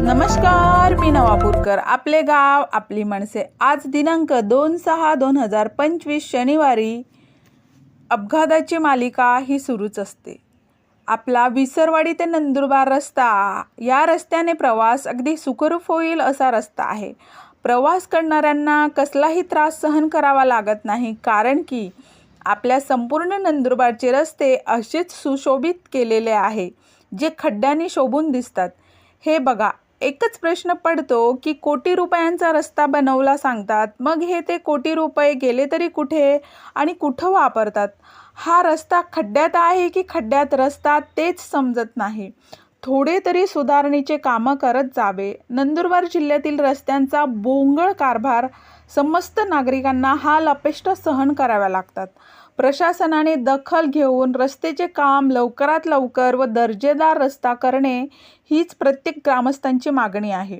नमस्कार मी नवापूरकर आपले गाव आपली माणसे आज दिनांक दोन सहा दोन हजार पंचवीस शनिवारी अपघाताची मालिका ही सुरूच असते. आपला विसरवाडी ते नंदुरबार रस्ता या रस्त्याने प्रवास अगदी सुखरूप होईल असा रस्ता आहे. प्रवास करणाऱ्यांना कसलाही त्रास सहन करावा लागत नाही कारण की आपल्या संपूर्ण नंदुरबारचे रस्ते असेच सुशोभित केलेले आहे जे खड्ड्यांनी शोभून दिसतात. हे बघा एकच प्रश्न पडतो की कोटी रुपयांचा रस्ता बनवला सांगतात मग हे ते कोटी रुपये गेले तरी कुठे आणि कुठं वापरतात? हा रस्ता खड्ड्यात आहे की खड्ड्यात रस्ता तेच समजत नाही. थोडे तरी सुधारणेचे कामं करत जावे. नंदुरबार जिल्ह्यातील रस्त्यांचा बोंगळ कारभार समस्त नागरिकांना हा लपेष्ट सहन कराव्या लागतात. प्रशासनाने दखल घेऊन रस्त्याचे काम लवकरात लवकर व दर्जेदार रस्ता करणे हीच प्रत्येक ग्रामस्थांची मागणी आहे.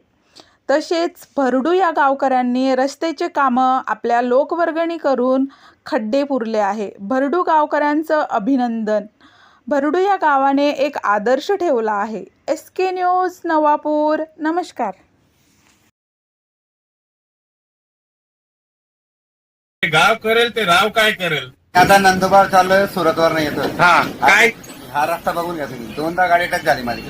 तसेच भरडू या गावकऱ्यांनी रस्त्याचे कामं आपल्या लोकवर्गणी करून खड्डे पुरले आहे. भरडू गावकऱ्यांचं अभिनंदन. भरडू या गावाने एक आदर्श ठेवला आहे. S K news Navapur. नमस्कार. गाव करेल ते राव काय करेल? आता नंदुरबार चाललोय सुरतवर नाही येतोय. हा काय? हा रस्ता बघून घ्या तुम्ही. दोनदा गाडी टच झाली माझी.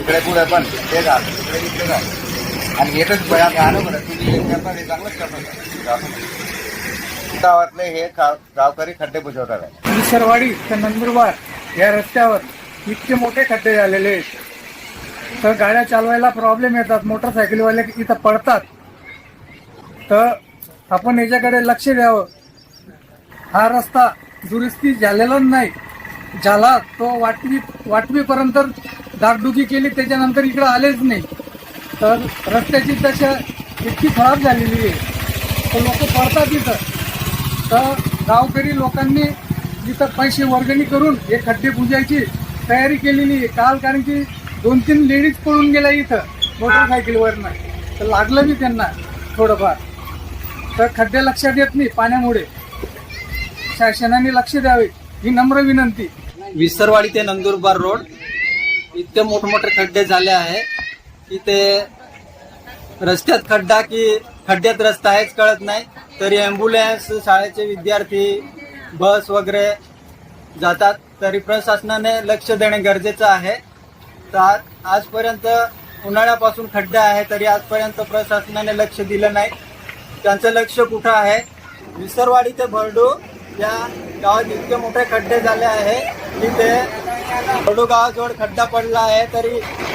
इकडे पुढे पण ते झालं इकडे इकडे झालं आणि येतच बया गाणं बरं तुम्ही एक करता हे चांगलंच करता गावातले हे गाव- गावकरी खड्डे बुजवतात. आहे विसरवाडी ते नंदुरबार या रस्त्यावर इतके मोठे खड्डे झालेले आहेत. तर गाड्या चालवायला प्रॉब्लेम येतात मोटरसायकलवाले इथं पडतात. तर आपण याच्याकडे लक्ष द्यावं. हा रस्ता दुरुस्ती झालेला नाही. झाला तो वाटवी वाटवीपर्यंत दागडुगी केली त्याच्यानंतर इकडं आलेच नाही. तर रस्त्याची दशा इतकी खराब झालेली आहे. तर लोक पडतात इथं. तर गावकरी लोकांनी जिथं पैसे वर्गणी करून हे खड्डे पुजायची तयारी केलेली आहे. काल कारण की दोन तीन लेडीज पळून गेल्या इथं मोटरसायकलवरनं तर लागलं मी त्यांना थोडंफार. तर खड्डे लक्षात येत नाही पाण्यामुळे. शासनाने लक्ष द्यावे ही नम्र विनंती. विसरवाडी ते नंदुरबार रोड. इतके मोठमोठे खड्डे झाले आहे की ते रस्त्यात खड्डा की खड्ड्यात रस्ता आहेच कळत नाही. तरी ॲम्ब्युलन्स शाळेचे विद्यार्थी बस वगैरे जातात. तरी प्रशासनाने लक्ष देणे गरजेचं आहे. तर आज- आजपर्यंत उन्हाळ्यापासून खड्डे आहे तरी आजपर्यंत प्रशासनाने लक्ष दिलं नाही. त्यांचं लक्ष कुठं आहे? विसरवाडी ते भरडू या गावात इतके मोठे खड्डे झाले आहे की ते गावाजवळ खड्डा पडला आहे तरी